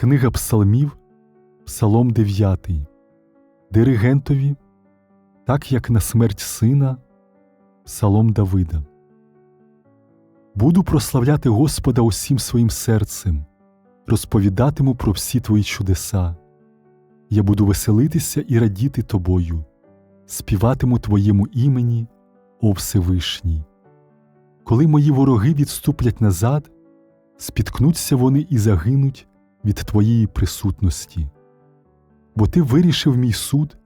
Книга Псалмів, Псалом 9, Диригентові, так як на смерть сина, Псалом Давида. Буду прославляти Господа усім своїм серцем, розповідатиму про всі твої чудеса. Я буду веселитися і радіти тобою, співатиму твоєму імені, о Всевишній. Коли мої вороги відступлять назад, спіткнуться вони і загинуть від твоєї присутності. Бо ти вирішив мій суд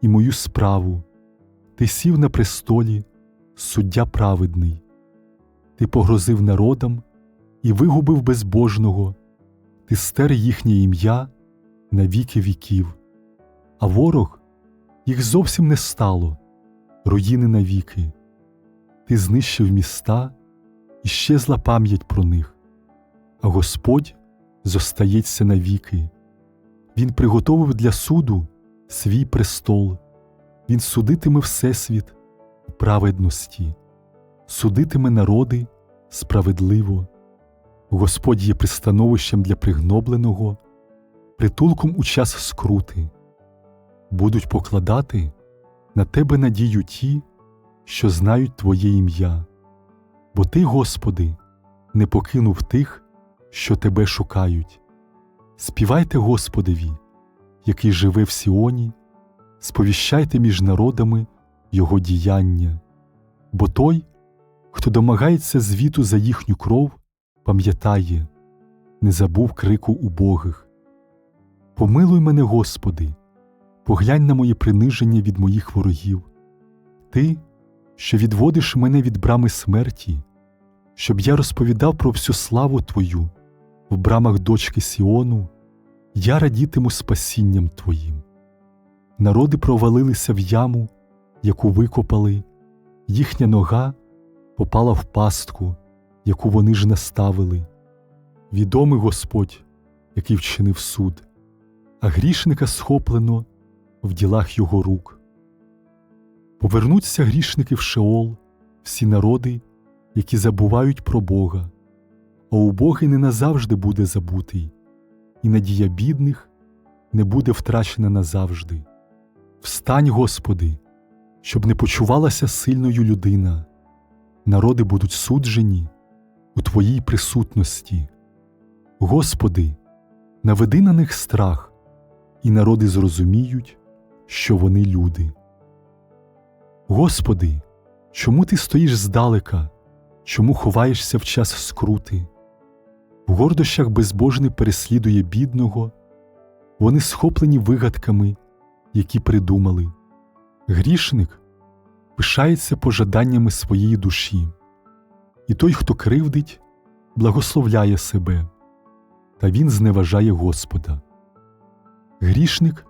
і мою справу, ти сів на престолі, суддя праведний, ти погрозив народам і вигубив безбожного, ти стер їхнє ім'я на віки віків, а ворог їх зовсім не стало, руїни навіки. Ти знищив міста і щезла пам'ять про них, а Господь зостається навіки. Він приготовив для суду свій престол, Він судитиме Всесвіт у праведності, судитиме народи справедливо. Господь є пристановищем для пригнобленого, притулком у час скрути. Будуть покладати на тебе надію ті, що знають Твоє ім'я, бо Ти, Господи, не покинув тих, що Тебе шукають. Співайте Господеві, який живе в Сіоні, сповіщайте між народами Його діяння, бо той, хто домагається звіту за їхню кров, пам'ятає, не забув крику убогих. Помилуй мене, Господи, поглянь на моє приниження від моїх ворогів. Ти, що відводиш мене від брами смерті, щоб я розповідав про всю славу Твою в брамах дочки Сіону, я радітиму спасінням Твоїм. Народи провалилися в яму, яку викопали, їхня нога попала в пастку, яку вони ж наставили. Відомий Господь, який вчинив суд, а грішника схоплено в ділах його рук. Повернуться грішники в Шеол, всі народи, які забувають про Бога, а убогий не назавжди буде забутий, і надія бідних не буде втрачена назавжди. Встань, Господи, щоб не почувалася сильною людина, народи будуть суджені у Твоїй присутності. Господи, наведи на них страх, і народи зрозуміють, що вони люди. Господи, чому ти стоїш здалека, чому ховаєшся в час скрути? В гордощах безбожний переслідує бідного, вони схоплені вигадками, які придумали. Грішник пишається пожаданнями своєї душі, і той, хто кривдить, благословляє себе, та він зневажає Господа. Грішник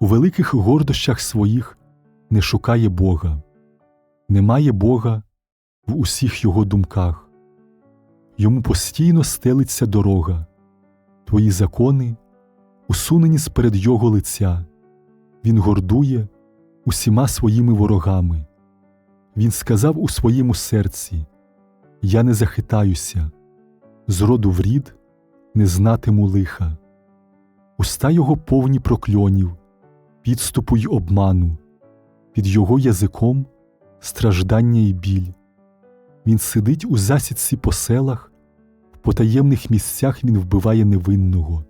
у великих гордощах своїх не шукає Бога, немає Бога в усіх його думках. Йому постійно стелиться дорога, твої закони усунені сперед Його лиця, Він гордує усіма своїми ворогами. Він сказав у своєму серці: Я не захитаюся, з роду в рід не знатиму лиха. Уста його повні прокльонів, підступу й обману, під його язиком страждання й біль. Він сидить у засідці по селах, в потаємних місцях він вбиває невинного,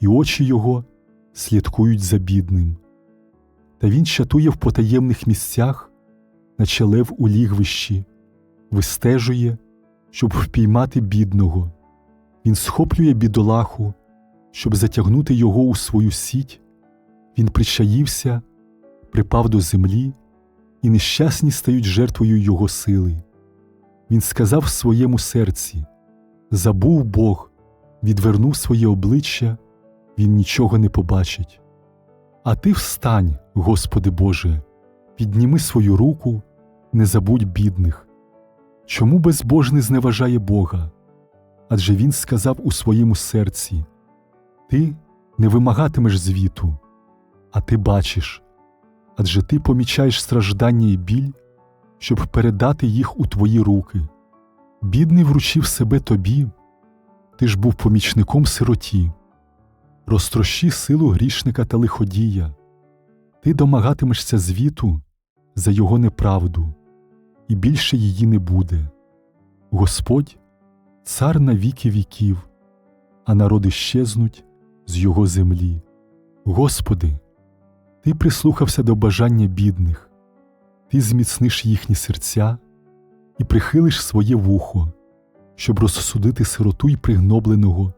і очі його слідкують за бідним. Та він чатує в потаємних місцях, наче лев у лігвищі, вистежує, щоб впіймати бідного. Він схоплює бідолаху, щоб затягнути його у свою сіть. Він причаївся, припав до землі, і нещасні стають жертвою його сили. Він сказав в своєму серці: Забув Бог, відвернув своє обличчя, він нічого не побачить. А ти встань, Господи Боже, підніми свою руку, не забудь бідних. Чому безбожний зневажає Бога? Адже він сказав у своєму серці: Ти не вимагатимеш звіту, а ти бачиш, адже ти помічаєш страждання і біль, щоб передати їх у твої руки. Бідний вручив себе тобі, ти ж був помічником сироті, розтрощи силу грішника та лиходія, ти домагатимешся звіту за його неправду, і більше її не буде. Господь цар на віки віків, а народи щезнуть з його землі. Господи, Ти прислухався до бажання бідних, Ти зміцниш їхні серця і прихилиш своє вухо, щоб розсудити сироту й пригнобленого,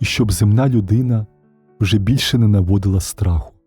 і щоб земна людина вже більше не наводила страху.